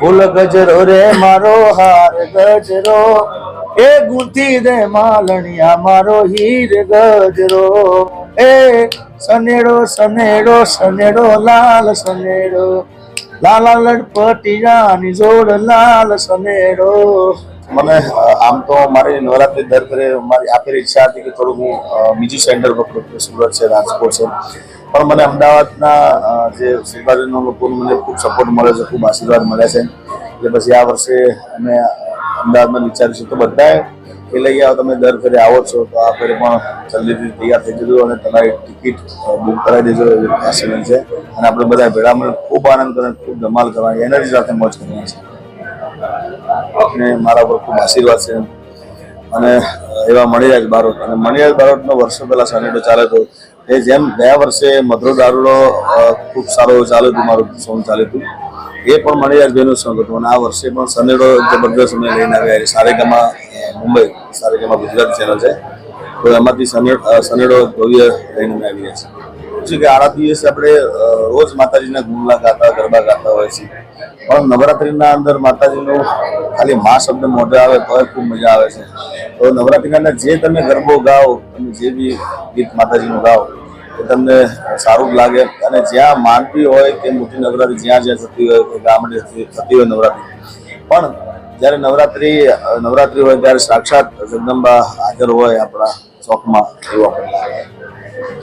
ફૂલ ગજરો રે મારો હાર ગજરો. એ ગુંથી દે માલણિયા મારો હીર ગજરો. એ સનેડો સનેડો સનેડો, લાલ સનેડો. લાલા લડપટિયાની જોડ લાલ સનેડો. મને આમ તો મારી નવરાત્રી દર ફરે મારી આ ઈચ્છા હતી કે થોડું હું બીજું સેન્ટર પકડું સુરત છે, રાજકોટ છે. પણ મને અમદાવાદના જે શિવાજીનો લોકોનો મને ખૂબ સપોર્ટ મળે છે, ખૂબ આશીર્વાદ મળે છે. એટલે પછી આ વર્ષે અમે અમદાવાદમાં વિચારીશું. તો બધાએ એ લઈ આવો, તમે દર ફેરે આવો છો. તો આ ફેરે પણ જલ્દીથી તૈયાર થઈ જજો અને તમારી ટિકિટ બુક કરાવી દેજો એવી આશીર્વાદ છે. અને આપણે બધા ભેળા મળે ખૂબ આનંદ કરવાનો ખૂબ ધમાલ કરવાની, એનર્જી સાથે મોજ કરવાની છે. અને મારા પર ખૂબ આશીર્વાદ છે. અને એવા મણિરાજ બારોટ. અને મણિરાજ બારોટનો વર્ષો પહેલાં સનેડો ચાલે તો એ જેમ ગયા વર્ષે મધુરો દારૂડો ખૂબ સારો ચાલ્યો હતું મારું સોંગ ચાલ્યું હતું એ પણ મણિરાજ ભાઈનું સોંગ હતું. અને આ વર્ષે પણ સનેડો જબરદસ્ત અમે લઈને આવ્યા સારેગામાં મુંબઈ. સારેગામાં ગુજરાત ચેનલ છે. તો એમાંથી સનેડો ભવ્ય લઈને અમે આવી રહ્યા છીએ. છે કે આડા દિવસે આપણે રોજ માતાજીના ગુમલા ગાતા, ગરબા ગાતા હોય છે. પણ નવરાત્રિના અંદર માતાજીનું ખાલી મા શબ્દ મોઢે આવે તો ખૂબ મજા આવે છે. તો નવરાત્રિના જે તમે ગરબો ગાઓ, તમે જે બી ગીત માતાજીનું ગાઓ, એ તમને સારું લાગે. અને જ્યાં માનતી હોય તે મોટી નવરાત્રિ જ્યાં જ્યાં થતી હોય, કે ગામડે થતી હોય નવરાત્રિ. પણ જ્યારે નવરાત્રી નવરાત્રી હોય ત્યારે સાક્ષાત જગદંબા હાજર હોય આપણા ચોકમાં એવું. આપણને લાગે